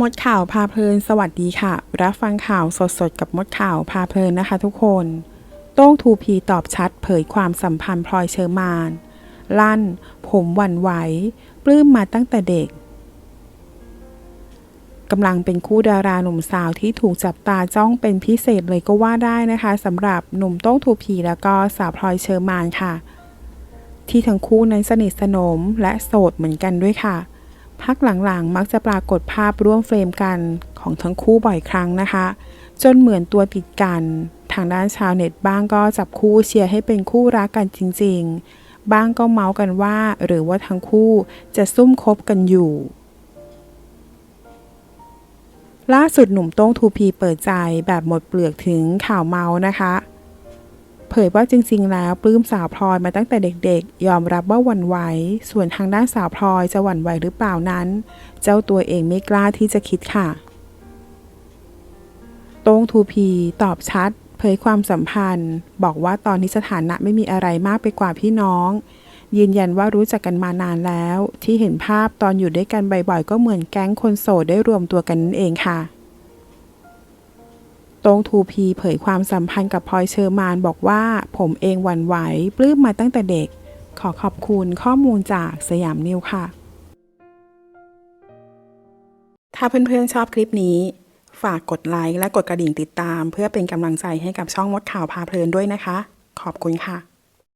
มดข่าวพาเพลินสวัสดีค่ะ รับฟังข่าวสดๆ กับมดข่าวพาเพลินนะคะทุกคน โต้งทูพีตอบชัดเผยความสัมพันธ์พลอยเชอร์มาน ลั่น ผมหวั่นไหว ปลื้มมาตั้งแต่เด็กกำลังเป็นคู่ดาราหนุ่มสาวที่ถูกจับตาจ้องเป็นพิเศษเลยก็ว่าได้นะคะสำหรับหนุ่มโต้งทูพีแล้วก็สาวพลอยเชอร์มานค่ะ ที่ทั้งคู่นั้นสนิทสนมและโสดเหมือนกันด้วยค่ะ พักหลังๆ มักจะปรากฏภาพร่วมเฟรมกันของทั้งคู่บ่อยครั้งนะคะ จนเหมือนตัวติดกัน ทางด้านชาวเน็ตบ้างก็จับคู่เชียร์ให้เป็นคู่รักกันจริง ๆ บ้างก็เมาส์กันว่า หรือว่าทั้งคู่จะซุ่มคบกันอยู่ ล่าสุดหนุ่มโต้งทูพีเปิดใจแบบหมดเปลือกถึงข่าวเมาส์นะคะ เผยว่าจริงๆ แล้วปลื้มสาวพลอยมาตั้งแต่เด็กๆ ยอมรับว่าหวั่นไหว ส่วนทางด้านสาวพลอยจะหวั่นไหวหรือเปล่านั้น เจ้าตัวเองไม่กล้าที่จะคิดค่ะ โต้งทูพีตอบชัด เผยความสัมพันธ์ บอกว่าตอนนี้สถานะไม่มีอะไรมากไปกว่าพี่น้อง ยืนยันว่ารู้จักกันมานานแล้ว ที่เห็นภาพตอนอยู่ด้วยกันบ่อยๆ ก็เหมือนแก๊งคนโสดได้รวมตัวกันนั่นเองค่ะ ตรงทูพีเผยความสัมพันธ์กับพลอยเชอร์มานบอกว่าผมเองหวั่นไหวปลื้มมาตั้งแต่เด็ก ขอขอบคุณข้อมูลจากสยามนิวค่ะ ถ้าเพื่อนๆชอบคลิปนี้ ฝากกดไลค์และกดกระดิ่งติดตาม เพื่อเป็นกำลังใจให้กับช่องมดข่าวพาเพลินด้วยนะคะ ขอบคุณค่ะ